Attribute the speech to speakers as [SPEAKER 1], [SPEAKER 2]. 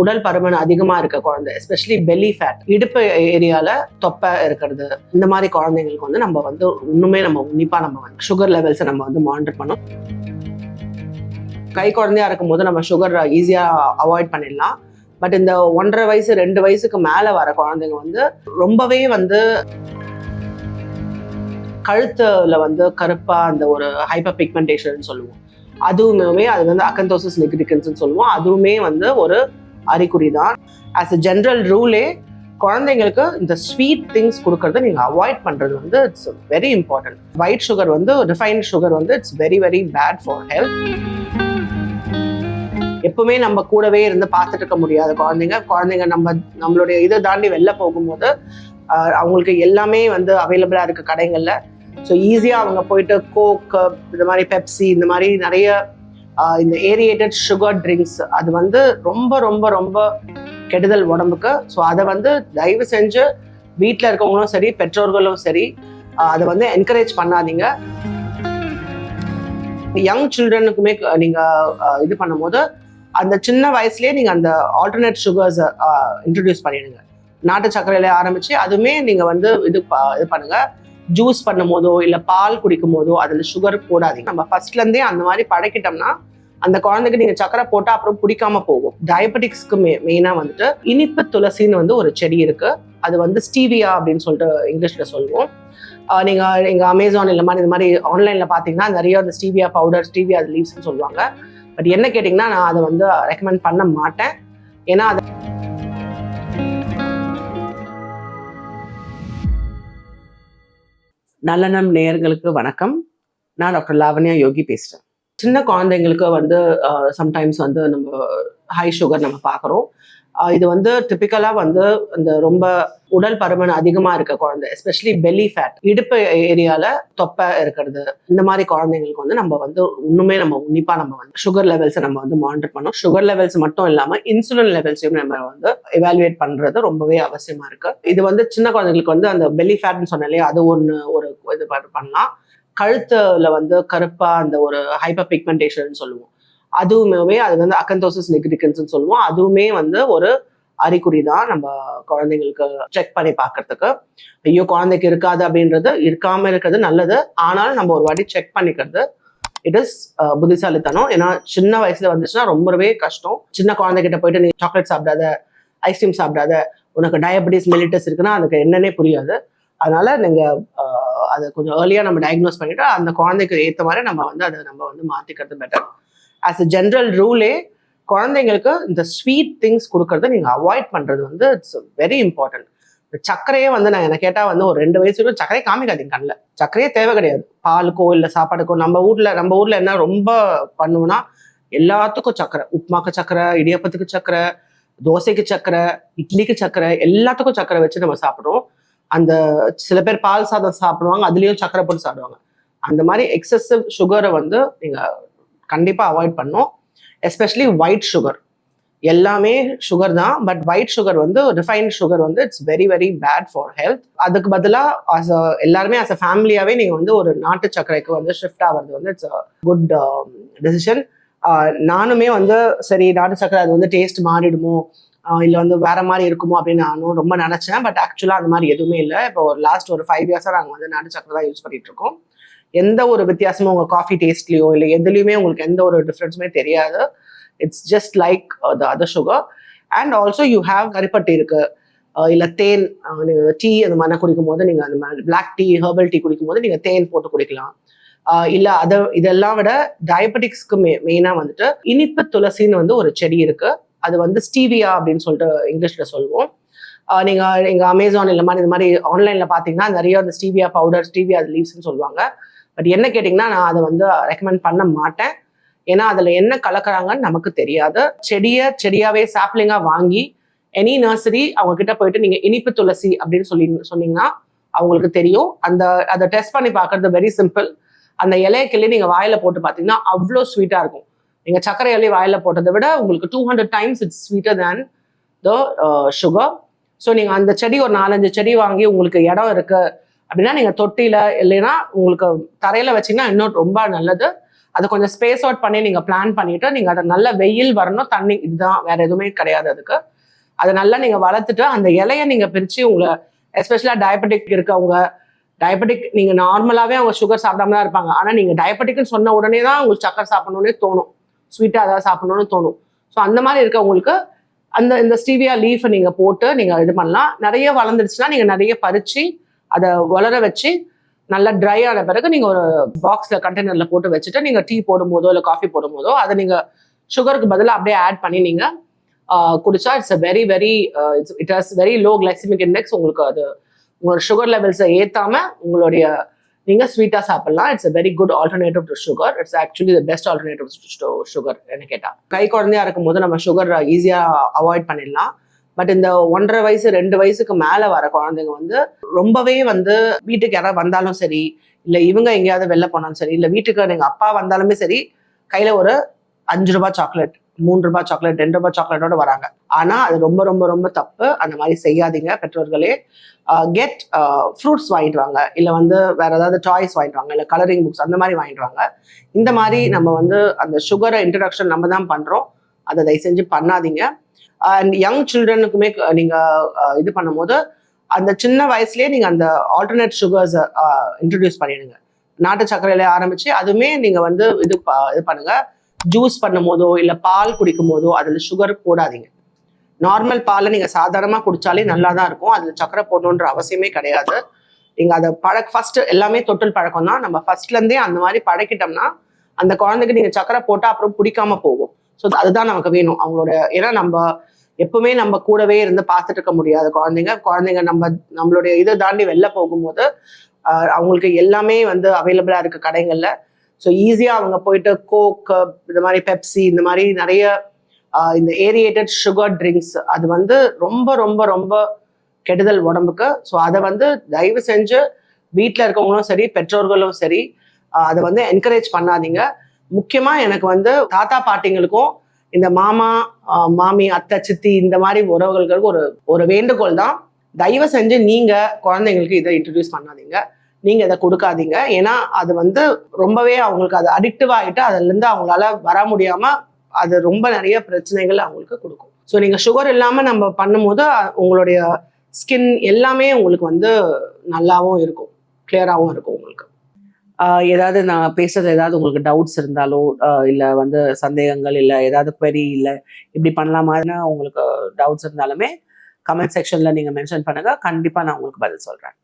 [SPEAKER 1] உடல் பருமன் அதிகமாக இருக்க குழந்தை எஸ்பெஷலி பெல்லி ஃபேட் இடுப்பு ஏரியால தொப்பை இருக்கிறது. இந்த மாதிரி குழந்தைங்களுக்கு வந்து நம்ம வந்து இன்னுமே நம்ம உன்னிப்பா நம்ம வந்து சுகர் லெவல்ஸை நம்ம வந்து மானிட்டர் பண்ணோம் கை குழந்தையா இருக்கும்போது நம்ம சுகர் ஈஸியா அவாய்ட் பண்ணிடலாம். பட் இந்த ஒன்றரை வயசு ரெண்டு வயசுக்கு மேலே வர குழந்தைங்க வந்து ரொம்பவே வந்து கழுத்துல வந்து கருப்பா அந்த ஒரு ஹைப்பர் பிக்மெண்டேஷன் சொல்லுவோம். அதுவுமே அது வந்து அக்கந்தோசிஸ் நெக்ரிகன்ஸ் சொல்லுவோம். அதுவுமே வந்து ஒரு அறிகுறி தான் ஆஸ் அ ஜென்ரல் ரூலே குழந்தைங்களுக்கு இந்த ஸ்வீட் திங்ஸ் கொடுக்கறத நீங்க அவாய்ட் பண்ணுறது வந்து it's very important white sugar வந்து ரிஃபைன்ட் சுகர் வந்து it's very very bad for health எப்பவுமே நம்ம கூடவே இருந்து பார்த்துட்டு இருக்க முடியாது குழந்தைங்க. குழந்தைங்க நம்ம நம்மளுடைய இதை தாண்டி வெளில போகும்போது அவங்களுக்கு எல்லாமே வந்து அவைலபிளாக இருக்கு கடைங்களில் ஸோ ஈஸியாக அவங்க போயிட்டு கோக் இந்த மாதிரி பெப்சி இந்த மாதிரி நிறைய இந்த ஏரியேட்டட் சுகர் ட்ரிங்க்ஸ் அது வந்து ரொம்ப ரொம்ப ரொம்ப கெடுதல் உடம்புக்கு. ஸோ அதை வந்து தயவு செஞ்சு வீட்டில் இருக்கவங்களும் சரி பெற்றோர்களும் சரி அதை வந்து என்கரேஜ் பண்ணாதீங்க. யங் சில்ட்ரனுக்குமே நீங்கள் இது பண்ணும்போது அந்த சின்ன வயசுலயே நீங்கள் அந்த ஆல்டர்னேட் சுகர்ஸை இன்ட்ரடியூஸ் பண்ணிடுங்க. நாட்டு சர்க்கரையில ஆரம்பிச்சு அதுவுமே நீங்கள் வந்து இது ப- இது பண்ணுங்க. ஜூஸ் பண்ணும் போதோ இல்லை பால் குடிக்கும் போதோ அதில் சுகர் போடாதீங்க. நம்ம ஃபர்ஸ்ட்ல இருந்தே அந்த மாதிரி பழக்கிட்டோம்னா அந்த குழந்தைக்கு நீங்க சக்கரை போட்டா அப்புறம் பிடிக்காம போகும். டயபெட்டிக்ஸ்க்கு மெயினா வந்துட்டு இனிப்பு துளசின்னு வந்து ஒரு செடி இருக்கு. அது வந்து ஸ்டீவியா அப்படின்னு சொல்லிட்டு இங்கிலீஷ்ல சொல்லுவோம். நீங்க எங்க அமேசான் இந்த மாதிரி இந்த மாதிரி ஆன்லைன்ல பாத்தீங்கன்னா நிறைய அந்த ஸ்டீவியா பவுடர் ஸ்டீவியா லீவ்ஸ்னு சொல்லுவாங்க. பட் என்ன கேட்டிங்கன்னா நான் அதை வந்து ரெக்கமெண்ட் பண்ண மாட்டேன். ஏன்னா அது நல்லெண்ணம் நேயர்களுக்கு வணக்கம். நான் டாக்டர் லாவண்யா யோகி பேசுகிறேன் சின்ன குழந்தைங்களுக்கு வந்து சம்டைம்ஸ் வந்து நம்ம ஹை சுகர் நம்ம பார்க்குறோம் இது வந்து டிப்பிக்கலாக வந்து இந்த ரொம்ப உடல் பருமன் அதிகமாக இருக்க குழந்தை எஸ்பெஷலி பெல்லி ஃபேட் இடுப்பு ஏரியாவில் தொப்பை இருக்கிறது. இந்த மாதிரி குழந்தைங்களுக்கு வந்து நம்ம வந்து இன்னுமே நம்ம உன்னிப்பாக நம்ம வந்து சுகர் லெவல்ஸை நம்ம வந்து மானிட்டர் பண்ணோம் சுகர் லெவல்ஸ் மட்டும் இல்லாமல் இன்சுலின் லெவல்ஸையும் நம்ம வந்து எவாலுவேட் பண்ணுறது ரொம்பவே அவசியமாக இருக்குது இது வந்து சின்ன குழந்தைங்களுக்கு வந்து அந்த பெல்லி ஃபேட்னு சொன்னாலே அது ஒன்று ஒரு இது பண்ணலாம். கழுத்துல வந்து கருப்பா அந்த ஒரு ஹைப்பர் பிக்மெண்டேஷன் சொல்லுவோம். அதுவுமே அது வந்து அக்கந்தோசிஸ் நெக்ரிகன்ஸ் சொல்லுவோம். அதுவுமே வந்து ஒரு அறிகுறி தான் நம்ம குழந்தைங்களுக்கு செக் பண்ணி பார்க்கறதுக்கு. ஐயோ குழந்தைக்கு இருக்காது அப்படின்றது இருக்காம இருக்கிறது நல்லது. ஆனாலும் நம்ம ஒரு வாட்டி செக் பண்ணிக்கிறது இட் இஸ் புத்திசாலித்தனம். ஏன்னா சின்ன வயசுல வந்துச்சுன்னா ரொம்பவே கஷ்டம். சின்ன குழந்தைகிட்ட போயிட்டு நீ சாக்லேட் சாப்பிடாத ஐஸ்கிரீம் சாப்பிடாத உனக்கு டயபெட்டிஸ் மெலிட்டஸ் இருக்குன்னா அதுக்கு என்னன்னே புரியாது. அதனால நீங்க அதை கொஞ்சம் ஏர்லியா நம்ம டயக்னோஸ் பண்ணிட்டு அந்த குழந்தைக்கு ஏற்ற மாதிரி நம்ம வந்து அதை நம்ம வந்து மாற்றிக்கிறது பெட்டர் ஆஸ் அ ஜென்ரல் ரூலே குழந்தைங்களுக்கு இந்த ஸ்வீட் திங்ஸ் கொடுக்கறத நீங்க அவாய்ட் பண்றது வந்து இட்ஸ் வெரி இம்பார்ட்டன்ட் இந்த சர்க்கரையே வந்து நான் என்ன கேட்டால் வந்து ஒரு ரெண்டு வயசுக்கு சர்க்கரையை காமிக்காதீங்க கண்ணில். சர்க்கரையே தேவை கிடையாது. பாலுக்கோ இல்லை சாப்பாடுக்கோ நம்ம ஊரில் நம்ம ஊரில் என்ன ரொம்ப பண்ணுவோம்னா எல்லாத்துக்கும் சர்க்கரை. உப்புமாக்கு சர்க்கரை இடியப்பத்துக்கு சர்க்கரை தோசைக்கு சர்க்கரை இட்லிக்கு சர்க்கரை எல்லாத்துக்கும் சர்க்கரை வச்சு நம்ம சாப்பிடுவோம் அந்த சில பேர் பால் சாதம் சாப்பிடுவாங்க அதுலேயும் சர்க்கரை போட்டு சாப்பிடுவாங்க. அந்த மாதிரி எக்ஸசிவ் சுகரை வந்து நீங்கள் கண்டிப்பாக அவாய்ட் பண்ணும். எஸ்பெஷலி ஒயிட் சுகர் எல்லாமே சுகர் தான் பட் ஒயிட் சுகர் வந்து ரிஃபைன்ட் சுகர் வந்து it's very very bad for health அதுக்கு பதிலாக அஸ் எல்லாருமே அஸ் அ ஃபேமிலியாகவே நீங்கள் வந்து ஒரு நாட்டு சர்க்கரைக்கு வந்து ஷிஃப்ட் ஆகிறது வந்து இட்ஸ் குட் டெசிஷன் நானுமே வந்து சரி நாட்டு சர்க்கரை அது வந்து டேஸ்ட் மாறிடுமோ இல்ல வந்து வேற மாதிரி இருக்குமோ அப்படின்னு நானும் ரொம்ப நினைச்சேன். பட் ஆக்சுவலா அந்த மாதிரி எதுவுமே இல்லை. இப்போ ஒரு லாஸ்ட் ஒரு ஃபைவ் இயர்ஸா நாங்கள் வந்து நாட்டு சக்கரை தான் யூஸ் பண்ணிட்டு இருக்கோம். எந்த ஒரு வித்தியாசமும் உங்க காஃபி டேஸ்ட்லயோ இல்லை எதுலையுமே உங்களுக்கு எந்த ஒரு டிஃப்ரென்ஸுமே தெரியாது. It's just like the other sugar and also you have கரிப்பட்டி இருக்கு. இல்லை இல்ல தேன் நீங்கள் நீங்க டீ அந்த மாதிரி குடிக்கும் போது நீங்க அந்த மாதிரி பிளாக் டீ ஹெர்பல் டீ குடிக்கும் போது நீங்க தேன் போட்டு குடிக்கலாம். இல்லை இல்ல இதெல்லாம் விட டயபெட்டிக்ஸ்க்கு மெ மெயினா வந்துட்டு இனிப்பு துளசின்னு வந்து ஒரு செடி இருக்கு. அது வந்து ஸ்டீவியா அப்படின்னு சொல்லிட்டு இங்கிலீஷ்ல சொல்லுவோம். நீங்கள் நீங்க எங்க அமேசான் இல்லை மாதிரி இந்த மாதிரி ஆன்லைன்ல பார்த்தீங்கன்னா நிறைய அந்த ஸ்டீவியா பவுடர் ஸ்டீவியா லீவ்ஸ்னு சொல்லுவாங்க. பட் என்ன கேட்டிங்கன்னா நான் அதை வந்து ரெக்கமெண்ட் பண்ண மாட்டேன். ஏன்னா அதில் என்ன கலக்குறாங்கன்னு நமக்கு தெரியாது. செடியை செடியாவே சாப்லிங்கா வாங்கி எனி நர்சரி அவங்க கிட்ட போயிட்டு நீங்கள் இனிப்பு துளசி அப்படின்னு சொல்லி சொன்னீங்கன்னா அவங்களுக்கு தெரியும். அந்த அதை டெஸ்ட் பண்ணி பார்க்கறது வெரி சிம்பிள் அந்த இலைய கிள்ளி நீங்கள் வாயில் போட்டு பார்த்தீங்கன்னா அவ்வளோ ஸ்வீட்டாக இருக்கும். நீங்க சர்க்கரை இலையை வாயில போட்டதை விட உங்களுக்கு two hundred times it's sweeter than the sugar so நீங்க அந்த செடி ஒரு நாலஞ்சு செடி வாங்கி உங்களுக்கு இடம் இருக்கு அப்படின்னா நீங்க தொட்டியில இல்லைன்னா உங்களுக்கு தரையில வச்சீங்கன்னா இன்னும் ரொம்ப நல்லது. அது கொஞ்சம் ஸ்பேஸ் அவுட் பண்ணி நீங்க பிளான் பண்ணிட்டு நீங்க அதை நல்ல வெயில் வரணும் தண்ணி இதுதான் வேற எதுவுமே கிடையாது அதுக்கு. அதை நல்லா நீங்க வளர்த்துட்டு அந்த இலையை நீங்க பிரிச்சு உங்களை எஸ்பெஷலா டயபெட்டிக் இருக்கவங்க டயபெட்டிக் நீங்க நார்மலாவே அவங்க சுகர் சாப்பிடாம தான் இருப்பாங்க. ஆனா நீங்க டயபெட்டிக்னு சொன்ன உடனே தான் உங்களுக்கு சக்கரை சாப்பிடணும்னே தோணும். ஸ்வீட்டாக ஏதாவது சாப்பிடணும்னு தோணும். ஸோ அந்த மாதிரி இருக்கவங்களுக்கு அந்த இந்த ஸ்டீவியா லீஃபை நீங்கள் போட்டு நீங்கள் இது பண்ணலாம். நிறைய வளர்ந்துருச்சுன்னா நீங்கள் நிறைய பறித்து அதை வளர வச்சு நல்லா ட்ரை ஆன பிறகு நீங்கள் ஒரு பாக்ஸில் கண்டெய்னரில் போட்டு வச்சுட்டு நீங்கள் டீ போடும்போதோ இல்லை காஃபி போடும்போதோ அதை நீங்கள் சுகருக்கு பதிலாக அப்படியே ஆட் பண்ணி நீங்கள் குடிச்சா it's a very very it's it has very low glycemic index உங்களுக்கு அது உங்களோட சுகர் லெவல்ஸை ஏற்றாமல் உங்களுடைய நீங்கள் ஸ்வீட்டாக சாப்பிடலாம். It's a very good alternative to sugar it's actually the best alternative to sugar என்ன கேட்டால் கை குழந்தையா இருக்கும்போது நம்ம சுகர் ஈஸியாக அவாய்ட் பண்ணிடலாம். பட் இந்த ஒன்றரை வயசு ரெண்டு வயசுக்கு மேலே வர குழந்தைங்க வந்து ரொம்பவே வந்து வீட்டுக்கு யாராவது வந்தாலும் சரி இல்லை இவங்க எங்கேயாவது வெளில போனாலும் சரி இல்லை வீட்டுக்கு எங்கள் அப்பா வந்தாலுமே சரி கையில் ஒரு அஞ்சு ரூபாய் சாக்லேட் மூணு ரூபாய் சாக்லேட் ரெண்டு ரூபாய் சாக்லேட்டோட வராங்க. ஆனால் அது ரொம்ப ரொம்ப ரொம்ப தப்பு. அந்த மாதிரி செய்யாதீங்க பெற்றோர்களே. கெட் ஃப்ரூட்ஸ் வாங்கிட்டு வாங்க இல்லை வந்து வேற ஏதாவது டாய்ஸ் வாங்கிட்டு வாங்க இல்லை கலரிங் புக்ஸ் அந்த மாதிரி வாங்கிட்டு வாங்க இந்த மாதிரி நம்ம வந்து அந்த சுகரை இன்ட்ரடக்ஷன் நம்ம தான் பண்ணுறோம் அதை தயவு செஞ்சு பண்ணாதீங்க அண்ட் யங் சில்ட்ரனுக்குமே நீங்கள் இது பண்ணும்போது அந்த சின்ன வயசுலேயே நீங்கள் அந்த ஆல்டர்னேட் சுகர்ஸை இன்ட்ரடியூஸ் பண்ணிடுங்க. நாட்டு சர்க்கரையில ஆரம்பிச்சு அதுவுமே நீங்கள் வந்து இது இது பண்ணுங்க. ஜூஸ் பண்ணும் போதோ இல்லை பால் குடிக்கும் போதோ அதில் சுகர் போடாதீங்க. நார்மல் பாலை நீங்க சாதாரணமா குடிச்சாலே நல்லா தான் இருக்கும். அதுல சக்கரை போடணுன்ற அவசியமே கிடையாது. நீங்க அதை பழக் ஃபர்ஸ்ட் எல்லாமே தொட்டில் பழக்கம் தான். நம்ம ஃபர்ஸ்ட்ல இருந்தே அந்த மாதிரி பழக்கிட்டோம்னா அந்த குழந்தைக்கு நீங்க சக்கரை போட்டா அப்புறம் பிடிக்காம போகும். ஸோ அதுதான் நமக்கு வேணும். அவங்களோட ஏன்னா நம்ம எப்பவுமே நம்ம கூடவே இருந்து பார்த்துட்டு இருக்க முடியாது. குழந்தைங்க குழந்தைங்க நம்ம நம்மளுடைய இதை தாண்டி வெளில போகும்போது அவங்களுக்கு எல்லாமே வந்து அவைலபிளா இருக்கு கடைகளில். ஸோ ஈஸியா அவங்க போயிட்டு கோக் இந்த மாதிரி பெப்சி இந்த மாதிரி நிறைய இந்த ஏரியேட்டட் சுகர் ட்ரிங்க்ஸ் அது வந்து ரொம்ப ரொம்ப ரொம்ப கெடுதல் உடம்புக்கு. ஸோ அதை வந்து தயவு செஞ்சு வீட்டில் இருக்கவங்களும் சரி பெற்றோர்களும் சரி அதை வந்து என்கரேஜ் பண்ணாதீங்க. முக்கியமாக எனக்கு வந்து தாத்தா பாட்டிங்களுக்கும் இந்த மாமா மாமி அத்தை சித்தி இந்த மாதிரி உறவுகளுக்கு ஒரு ஒரு வேண்டுகோள் தான். தயவு செஞ்சு நீங்கள் குழந்தைங்களுக்கு இதை இன்ட்ரடியூஸ் பண்ணாதீங்க. நீங்கள் இதை கொடுக்காதீங்க. ஏன்னா அது வந்து ரொம்பவே அவங்களுக்கு அது அடிக்டிவ் ஆகிட்டு அதுலேருந்து அவங்களால வர முடியாமல் அது ரொம்ப நிறைய பிரச்சனைகள் அவங்களுக்கு கொடுக்கும். ஸோ நீங்கள் சுகர் இல்லாமல் நம்ம பண்ணும்போது உங்களுடைய ஸ்கின் எல்லாமே உங்களுக்கு வந்து நல்லாவும் இருக்கும். கிளியராகவும் இருக்கும் உங்களுக்கு. ஏதாவது நான் பேசுறது ஏதாவது உங்களுக்கு டவுட்ஸ் இருந்தாலோ இல்லை வந்து சந்தேகங்கள் இல்லை ஏதாவது query இல்லை இப்படி பண்ணலாமான்னு உங்களுக்கு டவுட்ஸ் இருந்தாலுமே கமெண்ட் செக்ஷனில் நீங்கள் மென்ஷன் பண்ணுங்கள் கண்டிப்பாக நான் உங்களுக்கு பதில் சொல்கிறேன்